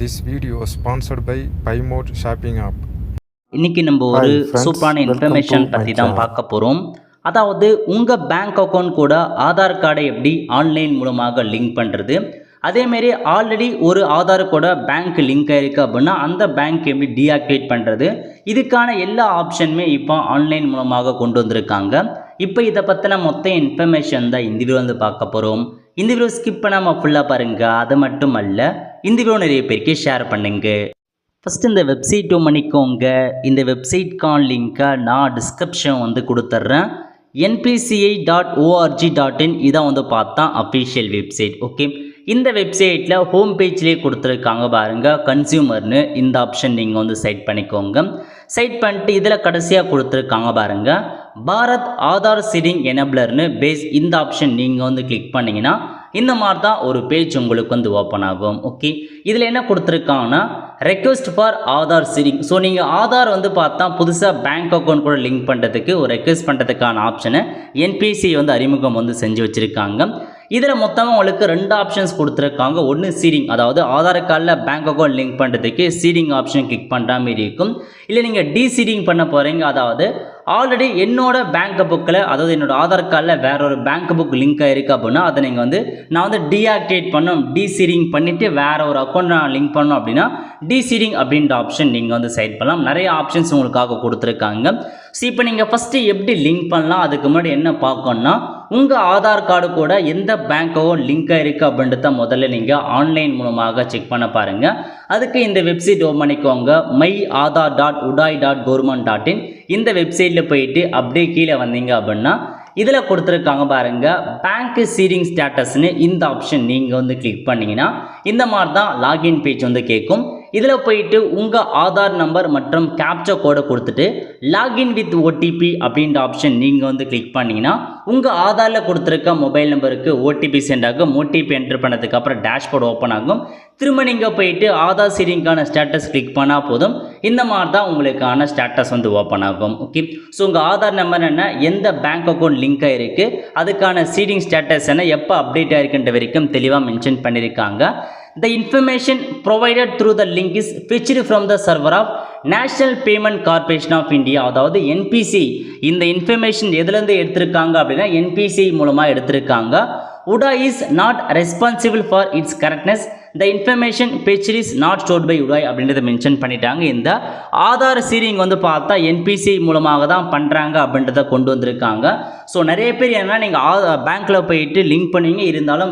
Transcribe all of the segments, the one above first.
This video is sponsored by PyMode Shopping app. இன்னைக்கு நம்ம ஒரு சூப்பரான இன்ஃபர்மேஷன் பற்றி தான். பார்க்க போகிறோம் அதாவது உங்கள் பேங்க் அக்கௌண்ட் கூட ஆதார் கார்டை எப்படி ஆன்லைன் மூலமாக லிங்க் பண்ணுறது அதேமாரி ஆல்ரெடி ஒரு ஆதார் கூட பேங்க் லிங்க் ஆயிருக்கு அப்படின்னா அந்த பேங்க் எப்படி டீஆக்டிவேட் பண்ணுறது இதுக்கான எல்லா ஆப்ஷனுமே இப்போ ஆன்லைன் மூலமாக கொண்டு வந்திருக்காங்க. இப்போ இதை பற்றின மொத்த இன்ஃபர்மேஷன் தான் இந்த வீடியோ வந்து பார்க்க போகிறோம் இந்த வீடியோ ஸ்கிப் பண்ணாமல் ஃபுல்லாக பாருங்கள் அது மட்டும் அல்ல இந்த வீடியோ நிறைய பேருக்கு ஷேர் பண்ணுங்கள் ஃபஸ்ட்டு இந்த வெப்சைட் பண்ணிக்கோங்க இந்த வெப்சைட்கான லிங்க்கை நான் டிஸ்கிரிப்ஷன் வந்து கொடுத்துட்றேன். NPCI dot O R G dot in இதான் வந்து பார்த்தா அஃபிஷியல் வெப்சைட் ஓகே இந்த வெப்சைட்டில் ஹோம் பேஜ்லேயே கொடுத்துருக்காங்க பாருங்கள் கன்சியூமர்னு இந்த ஆப்ஷன் நீங்கள் வந்து செட் பண்ணிக்கோங்க. செட் பண்ணிட்டு இதில் கடைசியாக கொடுத்துருக்காங்க பாருங்கள் பாரத் ஆதார் சீடிங் எனபிளர்னு பேஸ் இந்த ஆப்ஷன் நீங்கள் வந்து கிளிக் பண்ணிங்கன்னா இந்த மாதிரி தான் ஒரு பேஜ் உங்களுக்கு வந்து ஓப்பன் ஆகும் ஓகே இதில் என்ன கொடுத்துருக்காங்கன்னா request for Aadhaar seeding so நீங்கள் ஆதார் வந்து பார்த்தா புதுசாக பேங்க் அக்கௌண்ட் கூட லிங்க் பண்ணுறதுக்கு ஒரு ரெக்வஸ்ட் பண்ணுறதுக்கான ஆப்ஷனை என்பிசி வந்து அறிமுகம் வந்து செஞ்சு வச்சுருக்காங்க. இதில் மொத்தமாக உங்களுக்கு ரெண்டு ஆப்ஷன்ஸ் கொடுத்துருக்காங்க. ஒன்று சீடிங் அதாவது ஆதார் கார்டில் பேங்க் அக்கௌண்ட் லிங்க் பண்ணுறதுக்கு சீடிங் ஆப்ஷன் கிளிக் பண்ணுற மாதிரி இருக்கும். இல்லை நீங்கள் டீசீடிங் பண்ண போகிறீங்க அதாவது ஆல்ரெடி என்னோட பேங்க் புக்கில் அதாவது என்னோட ஆதார் கார்டில் வேற ஒரு பேங்க் புக் லிங்க் ஆகிருக்கு அப்படின்னா அதை நீங்கள் வந்து நான் வந்து டீஆக்டிவேட் பண்ணணும் டீசீடிங் பண்ணிவிட்டு வேறு ஒரு அக்கௌண்ட் நான் லிங்க் பண்ணோம் அப்படின்னா டீசீடிங் அப்படின்ற ஆப்ஷன் நீங்கள் வந்து சைட் பண்ணலாம். நிறைய ஆப்ஷன்ஸ் உங்களுக்காக கொடுத்துருக்காங்க. ஸோ இப்போ நீங்கள் ஃபஸ்ட்டு எப்படி லிங்க் பண்ணலாம் அதுக்கு முன்னாடி என்ன பார்க்கணும்னா உங்கள் ஆதார் கார்டு கூட எந்த பேங்க்கோ லிங்க் இருக்குது அப்படின்றத முதல்ல நீங்கள் ஆன்லைன் மூலமாக செக் பண்ண பாருங்கள் அதுக்கு இந்த வெப்சைட் ஓப்பன் பண்ணிக்கோங்க. My Aadhaar dot UIDAI dot government dot in இந்த வெப்சைட்டில் போயிட்டு அப்படியே கீழே வந்தீங்க அப்படின்னா இதில் கொடுத்துருக்காங்க பாருங்கள் பேங்க் சீரிங் ஸ்டேட்டஸ்னு இந்த ஆப்ஷன் நீங்கள் வந்து கிளிக் பண்ணீங்கன்னா இந்த மாதிரி தான் லாகின் பேஜ் வந்து கேட்கும். இதில் போயிட்டு உங்கள் ஆதார் நம்பர் மற்றும் கேப்சா கோடை கொடுத்துட்டு லாகின் வித் ஓடிபி அப்படின்ற ஆப்ஷன் நீங்கள் வந்து கிளிக் பண்ணிங்கன்னா உங்கள் ஆதாரில் கொடுத்துருக்க மொபைல் நம்பருக்கு ஓடிபி சென்ட் ஆகும். ஓடிபி என்டர் பண்ணதுக்கு அப்புறம் டேஷ்போர்ட் ஓப்பன் ஆகும். திரும்ப நீங்கள் போயிட்டு ஆதார் சீரிங்கான ஸ்டேட்டஸ் கிளிக் பண்ணால் போதும். இந்த மாதிரி தான் உங்களுக்கான ஸ்டேட்டஸ் வந்து ஓப்பன் ஆகும். ஓகே ஸோ உங்கள் ஆதார் நம்பர் என்ன? எந்த பேங்க் அக்கௌண்ட் லிங்க் ஆகிருக்கு அதுக்கான சீடிங் ஸ்டேட்டஸ் என்ன? எப்போ அப்டேட் ஆகிருக்குன்ற வரைக்கும் தெளிவாக மென்ஷன் பண்ணியிருக்காங்க The information provided through the link is fetched from the server of national payment corporation of India அதாவது என்பிசி இந்த இன்ஃபர்மேஷன் எதுலேருந்து எடுத்திருக்காங்க அப்படின்னா என்பிசி மூலமாக எடுத்திருக்காங்க. UIDAI is not responsible for its correctness the information feature is not stored by UIDAI அப்படின்றத mention பண்ணிட்டாங்க. இந்த ஆதார் சீரிங் வந்து பார்த்தா என்பிசி மூலமாக தான் பண்ணுறாங்க அப்படின்றத கொண்டு வந்திருக்காங்க. ஸோ நிறைய பேர் என்னன்னா நீங்கள் பேங்க்கில் போயிட்டு லிங்க் பண்ணுவீங்க இருந்தாலும்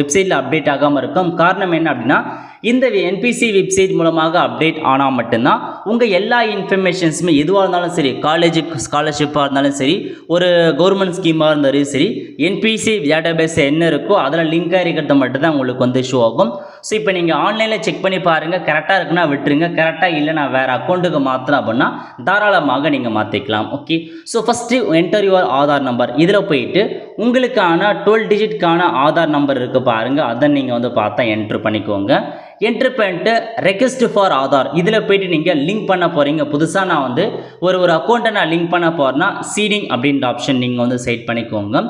வெப்சைட்டில் அப்டேட் ஆகாமல் இருக்கும். காரணம் என்ன அப்படின்னா இந்த என்பிசி வெப்சைட் மூலமாக அப்டேட் ஆனால் மட்டும்தான் உங்கள் எல்லா இன்ஃபர்மேஷன்ஸுமே எதுவாக இருந்தாலும் சரி காலேஜுக்கு ஸ்காலர்ஷிப்பாக இருந்தாலும் சரி ஒரு கவர்மெண்ட் ஸ்கீமாக இருந்தாலும் சரி என்பிசி டேட்டாபேஸ் என்ன இருக்கோ அதில் லிங்காக இருக்கிறது மட்டும்தான் உங்களுக்கு வந்து ஷோ ஆகும். ஸோ இப்போ நீங்கள் ஆன்லைனில் செக் பண்ணி பாருங்கள் கரெக்டாக இருக்குன்னா விட்டுருங்க கரெக்டாக இல்லை நான் வேறு அக்கௌண்ட்டுக்கு மாற்றுறேன் அப்படின்னா தாராளமாக நீங்கள் மாற்றிக்கலாம் okay so first enter your Aadhaar number இதில் போயிட்டு உங்களுக்கான டுவெல் டிஜிட்கான ஆதார் நம்பர் இருக்குது பாருங்கள் அதை நீங்கள் வந்து பார்த்தா என்ட்ரு பண்ணிக்கோங்க. என்ட்ரு பண்ணிட்டு ரெக்வஸ்ட் ஃபார் ஆதார் இதில் போயிட்டு நீங்கள் லிங்க் பண்ண போகிறீங்க புதுசாக நான் வந்து ஒரு ஒரு அக்கௌண்ட்டை நான் லிங்க் பண்ண போகிறேன்னா சீடிங் அப்படின்ற ஆப்ஷன் நீங்கள் வந்து செலக்ட் பண்ணிக்கோங்க.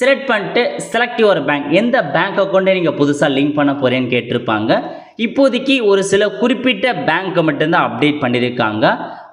செலக்ட் பண்ணிட்டு செலக்ட் யுவர் பேங்க் எந்த பேங்க் அக்கௌண்ட்டை நீங்கள் புதுசாக லிங்க் பண்ண போகிறேன்னு கேட்டிருப்பாங்க. இப்போதைக்கு ஒரு சில குறிப்பிட்ட பேங்க்கை மட்டும்தான் அப்டேட் பண்ணியிருக்காங்க.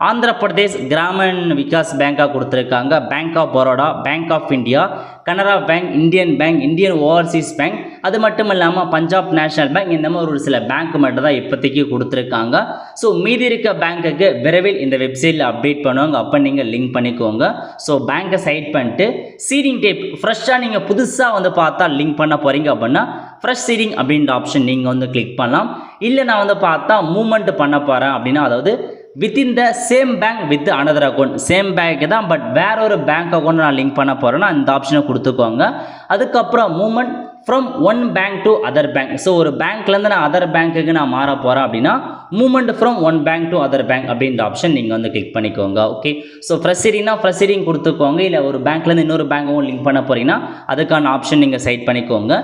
ஆந்திர பிரதேஷ் கிராமன் விகாஸ் பேங்காக கொடுத்துருக்காங்க. Bank of Baroda bank of India Canara bank Indian bank Indian overseas bank அது மட்டும் இல்லாமல் பஞ்சாப் நேஷனல் பேங்க் இந்த மாதிரி ஒரு சில பேங்க் மட்டும் தான் இப்போதைக்கு கொடுத்துருக்காங்க. ஸோ மீதி இருக்க பேங்க்குக்கு விரைவில் இந்த வெப்சைட்டில் அப்டேட் பண்ணுவாங்க. அப்போ நீங்கள் லிங்க் பண்ணிக்கோங்க. ஸோ பேங்க்கை சைட் பண்ணிட்டு சீடிங் டேப் ஃப்ரெஷ்ஷாக நீங்கள் புதுசாக வந்து பார்த்தா லிங்க் பண்ண போகிறீங்க அப்படின்னா ஃப்ரெஷ் சீடிங் அப்படின்ற ஆப்ஷன் நீங்கள் வந்து கிளிக் பண்ணலாம். இல்லை நான் வந்து பார்த்தா மூமெண்ட் பண்ண போகிறேன் அப்படின்னா அதாவது within the same bank with another account same bank தான் பட் வேற ஒரு பேங்க் அக்கௌண்ட் நான் லிங்க் பண்ண போகிறேன்னா இந்த ஆப்ஷனை கொடுத்துக்கோங்க. அதுக்கப்புறம் movement from one bank to other bank so ஒரு பேங்க்லேருந்து நான் அதர் பேங்க்குக்கு நான் மாற போகிறேன் அப்படின்னா movement from one bank to other bank அப்படின்ற ஆப்ஷன் நீங்கள் வந்து கிளிக் பண்ணிக்கோங்க ஓகே ஸோ ஃப்ரெஷரினா ஃப்ரெஷரிங் கொடுத்துக்கோங்க. இல்லை ஒரு பேங்க்லேருந்து இன்னொரு பேங்க்கும் லிங்க் பண்ண போகிறீங்கன்னா அதுக்கான ஆப்ஷன் நீங்கள் சைட் பண்ணிக்கோங்க.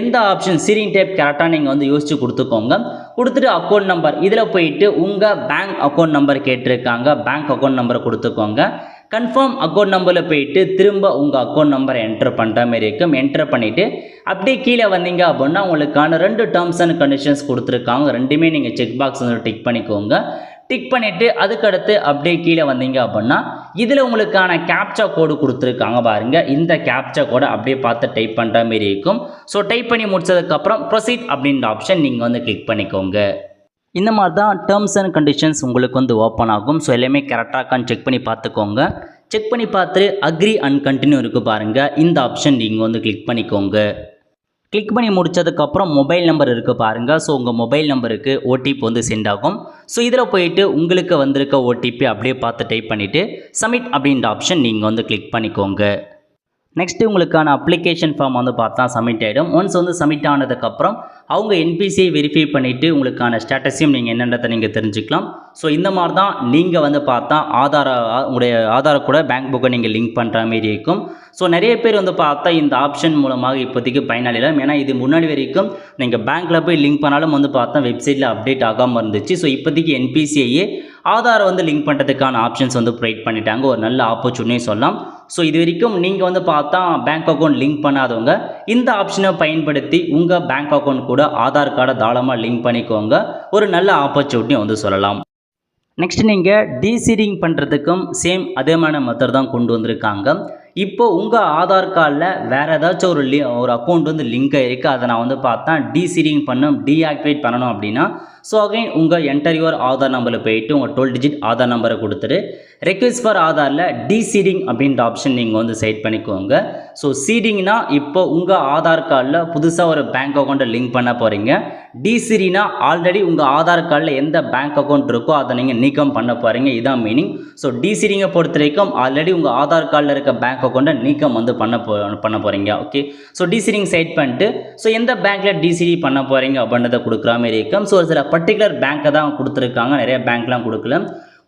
எந்த ஆப்ஷன் சீரிங் டைப் கரெக்டாக நீங்கள் வந்து யோசிச்சு கொடுத்துக்கோங்க. கொடுத்துட்டு அக்கௌண்ட் நம்பர் இதில் போயிட்டு உங்கள் பேங்க் அக்கௌண்ட் நம்பர் கேட்டிருக்காங்க. பேங்க் அக்கௌண்ட் நம்பர் கொடுத்துக்கோங்க. கன்ஃபார்ம் அக்கௌண்ட் நம்பரில் போயிட்டு திரும்ப உங்கள் அக்கௌண்ட் நம்பரை என்டர் பண்ணுற மாதிரி இருக்கும் என்டர் பண்ணிவிட்டு அப்படியே கீழே வந்தீங்க அப்படின்னா உங்களுக்கான ரெண்டு டேர்ம்ஸ் அண்ட் கண்டிஷன்ஸ் கொடுத்துருக்காங்க. ரெண்டுமே நீங்கள் செக் பாக்ஸ் வந்து டிக் பண்ணிக்கோங்க. டிக் பண்ணிவிட்டு அதுக்கடுத்து அப்படியே கீழே வந்தீங்க அப்படின்னா இதில் உங்களுக்கான கேப்சா கோடு கொடுத்துருக்காங்க பாருங்கள் இந்த கேப்சா கோடை அப்படியே பார்த்து டைப் பண்ணுற மாதிரி இருக்கும். ஸோ டைப் பண்ணி முடிச்சதுக்கப்புறம் ப்ரொசீட் அப்படின்ற ஆப்ஷன் நீங்கள் வந்து கிளிக் பண்ணிக்கோங்க. இந்த மாதிரி தான் டேர்ம்ஸ் அண்ட் கண்டிஷன்ஸ் உங்களுக்கு வந்து ஓப்பன் ஆகும். ஸோ எல்லாமே கரெக்டாக செக் பண்ணி பார்த்துக்கோங்க. செக் பண்ணி பார்த்துட்டு அக்ரி அண்ட் கண்டினியூ இருக்குது பாருங்கள் இந்த ஆப்ஷன் நீங்கள் வந்து கிளிக் பண்ணிக்கோங்க. கிளிக் பண்ணி முடிச்சதுக்கப்புறம் மொபைல் நம்பர் இருக்குது பாருங்கள் ஸோ உங்கள் மொபைல் நம்பருக்கு ஓடிபி வந்து சென்ட் ஆகும். ஸோ இதில் போயிட்டு உங்களுக்கு வந்திருக்க ஓடிபி அப்படியே பார்த்து டைப் பண்ணிவிட்டு சப்மிட் அப்படின்ற ஆப்ஷன் நீங்கள் வந்து கிளிக் பண்ணிக்கோங்க. நெக்ஸ்ட்டு உங்களுக்கான அப்ளிகேஷன் ஃபார்ம் வந்து பார்த்தா சப்மிட் ஆகிடும் ஒன்ஸ் வந்து சப்மிட் ஆனதுக்கப்புறம் அவங்க என்பிசியை வெரிஃபை பண்ணிவிட்டு உங்களுக்கான ஸ்டேட்டஸையும் நீங்கள் என்னன்றதை நீங்கள் தெரிஞ்சுக்கலாம். ஸோ இந்த மாதிரி தான் நீங்கள் வந்து பார்த்தா ஆதார உங்களுடைய ஆதார கூட பேங்க் புக்கை நீங்கள் லிங்க் பண்ணுற மாதிரி இருக்கும். ஸோ நிறைய பேர் வந்து பார்த்தா இந்த ஆப்ஷன் மூலமாக இப்போதைக்கு பயனாளிலாம் ஏன்னா இது முன்னாடி வரைக்கும் நீங்கள் பேங்க்கில் போய் லிங்க் பண்ணாலும் வந்து பார்த்தா வெப்சைட்டில் அப்டேட் ஆகாமல் இருந்துச்சு. ஸோ இப்போதைக்கு என்பிசிஐயே ஆதாரை வந்து லிங்க் பண்ணுறதுக்கான ஆப்ஷன்ஸ் வந்து ப்ரொவைட் பண்ணிட்டாங்க. ஒரு நல்ல ஆப்பர்ச்சுனிட்டி சொல்லலாம். ஸோ இது வரைக்கும் நீங்கள் வந்து பார்த்தா பேங்க் அக்கௌண்ட் லிங்க் பண்ணாதவங்க இந்த ஆப்ஷனை பயன்படுத்தி உங்கள் பேங்க் அக்கௌண்ட் கூட ஆதார் கார்டை தாராளமாக லிங்க் பண்ணிக்கோங்க. ஒரு நல்ல ஆப்பர்ச்சுனிட்டி வந்து சொல்லலாம். நெக்ஸ்ட் நீங்கள் டீசீரிங் பண்ணுறதுக்கும் சேம் அதேமான மெத்தட் தான் கொண்டு வந்திருக்காங்க. இப்போ உங்கள் ஆதார் கார்டில் வேறு ஏதாச்சும் ஒரு லி ஒரு அக்கௌண்ட் வந்து லிங்க் இருக்குது அதை நான் வந்து பார்த்தா டீசீரிங் பண்ணும் டீஆக்டிவேட் பண்ணணும் அப்படின்னா ஸோ அகைன் உங்கள் என்டர் யுவர் ஆதார் நம்பரில் போயிட்டு உங்கள் டுவெல் டிஜிட் ஆதார் நம்பரை கொடுத்துட்டு ரெக்வெஸ்ட் ஃபார் ஆதாரில் டிசீடிங் அப்படின்ற ஆப்ஷன் நீங்கள் வந்து செட் பண்ணிக்கோங்க. ஸோ சீடிங்னா இப்போ உங்கள் ஆதார் கார்டில் புதுசாக ஒரு பேங்க் அக்கௌண்ட்டை லிங்க் பண்ண போகிறீங்க டிசிடினா ஆல்ரெடி உங்கள் ஆதார் கார்டில் எந்த பேங்க் அக்கௌண்ட் இருக்கோ அதை நீங்கள் நீக்கம் பண்ண போகிறீங்க இதான் மீனிங் ஸோ டிசிடிங்கை பொறுத்த வரைக்கும் ஆல்ரெடி உங்கள் ஆதார் கார்டில் இருக்க பேங்க் அக்கௌண்ட்டை நீக்கம் வந்து பண்ண போ பண்ண போகிறீங்க ஓகே ஸோ டிசிடிங் செட் பண்ணிட்டு ஸோ எந்த பேங்க்கில் டிசிடி பண்ண போகிறீங்க அப்படின்றத கொடுக்குற மாதிரி இருக்கும். ஸோ ஒரு சில பர்டிகுலர் பேங்க்கை தான் கொடுத்துருக்காங்க. நிறைய பேங்க்லாம் கொடுக்கல.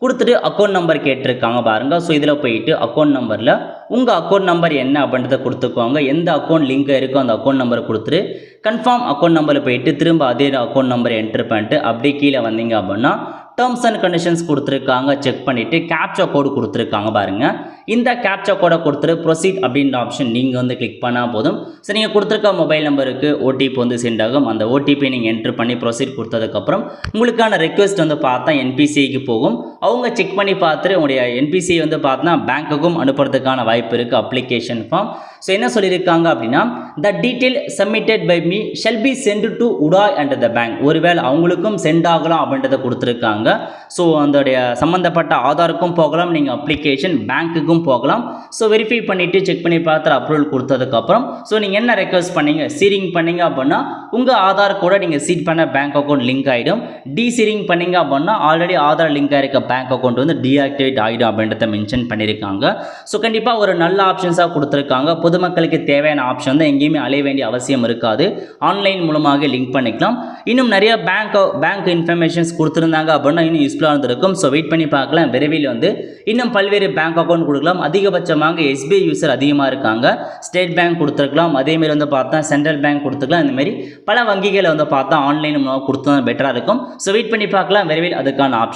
கொடுத்துட்டு அக்கௌண்ட் நம்பர் கேட்டிருக்காங்க பாருங்கள் ஸோ இதில் போயிட்டு அக்கௌண்ட் நம்பரில் உங்கள் அக்கௌண்ட் நம்பர் என்ன அப்படின்றத கொடுத்துக்கோங்க. எந்த அக்கௌண்ட் லிங்க் இருக்கோ அந்த அக்கௌண்ட் நம்பரை கொடுத்துட்டு கன்ஃபார்ம் அக்கௌண்ட் நம்பரில் போயிட்டு திரும்ப அதே அக்கௌண்ட் நம்பரை என்டர் பண்ணிட்டு அப்படியே கீழே வந்தீங்க அப்படின்னா டேர்ம்ஸ் அண்ட் கண்டிஷன்ஸ் கொடுத்துருக்காங்க. செக் பண்ணிவிட்டு கேப்சா கோடு கொடுத்துருக்காங்க பாருங்கள் இந்த கேப்சா கோடை கொடுத்துட்டு ப்ரொசீட் அப்படின்ற ஆப்ஷன் நீங்கள் வந்து கிளிக் பண்ணால் போதும். ஸோ நீங்கள் கொடுத்துருக்க மொபைல் நம்பருக்கு ஓடிபி வந்து சென்ட் ஆகும். அந்த ஓடிபி நீங்கள் என்ட்ரு பண்ணி ப்ரொசீட் கொடுத்ததுக்கப்புறம் உங்களுக்கான ரெக்வெஸ்ட் வந்து பார்த்தா என்பிசிஐக்கு போகும். அவங்க செக் பண்ணி பார்த்துட்டு உங்களுடைய என்பிசிஐ வந்து பார்த்தா பேங்க்குக்கும் அனுப்புறதுக்கான வாய்ப்பு இருக்குது அப்ளிகேஷன் ஃபார்ம் ஸோ என்ன சொல்லியிருக்காங்க அப்படின்னா the detail submitted by me shall be sent to UIDAI and the bank ஒருவேளை அவங்களுக்கும் சென்ட் ஆகலாம் அப்படின்றத கொடுத்துருக்காங்க. ஸோ அதோடைய சம்மந்தப்பட்ட ஆதாருக்கும் போகலாம் நீங்கள் அப்ளிகேஷன் பேங்க்குக்கும் போகலாம். ஸோ வெரிஃபை பண்ணிவிட்டு செக் பண்ணி பார்த்துட்டு அப்ரூவல் கொடுத்ததுக்கப்புறம் ஸோ நீங்கள் என்ன ரெக்வஸ்ட் பண்ணீங்க? சீரிங் பண்ணீங்க அப்படின்னா உங்கள் ஆதார் கூட நீங்கள் சீட் பண்ண பேங்க் அக்கௌண்ட் லிங்க் ஆகிடும் டி சீரிங் பண்ணீங்க அப்படின்னா ஆல்ரெடி ஆதார் லிங்க் ஆகிருக்க பேங்க் அக்கௌண்ட் வந்து டீஆக்டிவேட் ஆகிடும் அப்படின்றத மென்ஷன் பண்ணியிருக்காங்க. ஸோ கண்டிப்பாக ஒரு நல்ல ஆப்ஷன்ஸாக கொடுத்துருக்காங்க. பொதுமக்களுக்கு தேவையான ஆப்ஷன் தான் எங்கேயுமே அலைய வேண்டிய அவசியம் இருக்காது. ஆன்லைன் மூலமாக லிங்க் பண்ணிக்கலாம். இன்னும் நிறைய பேங்க் பேங்க் இன்ஃபர்மேஷன்ஸ் கொடுத்துருந்தாங்க அப்படின்னா இன்னும் யூஸ்ஃபுல்லாக இருந்திருக்கும். ஸோ வெயிட் பண்ணி பார்க்கலாம். விரைவில் வந்து இன்னும் பல்வேறு பேங்க் அக்கௌண்ட் கொடுக்கலாம். அதிகபட்சமாக எஸ்பிஐ யூசர் அதிகமாக இருக்காங்க. ஸ்டேட் பேங்க் கொடுத்துருக்கலாம். அதேமாரி வந்து பார்த்தா சென்ட்ரல் பேங்க் கொடுத்துக்கலாம். இந்த மாதிரி பல வங்கிகளை வந்து பார்த்தா ஆன்லைன் மூலமாக கொடுத்தா பெட்டராக இருக்கும். ஸோ வெயிட் பண்ணி பார்க்கலாம். விரைவில் அதுக்கான ஆப்ஷன்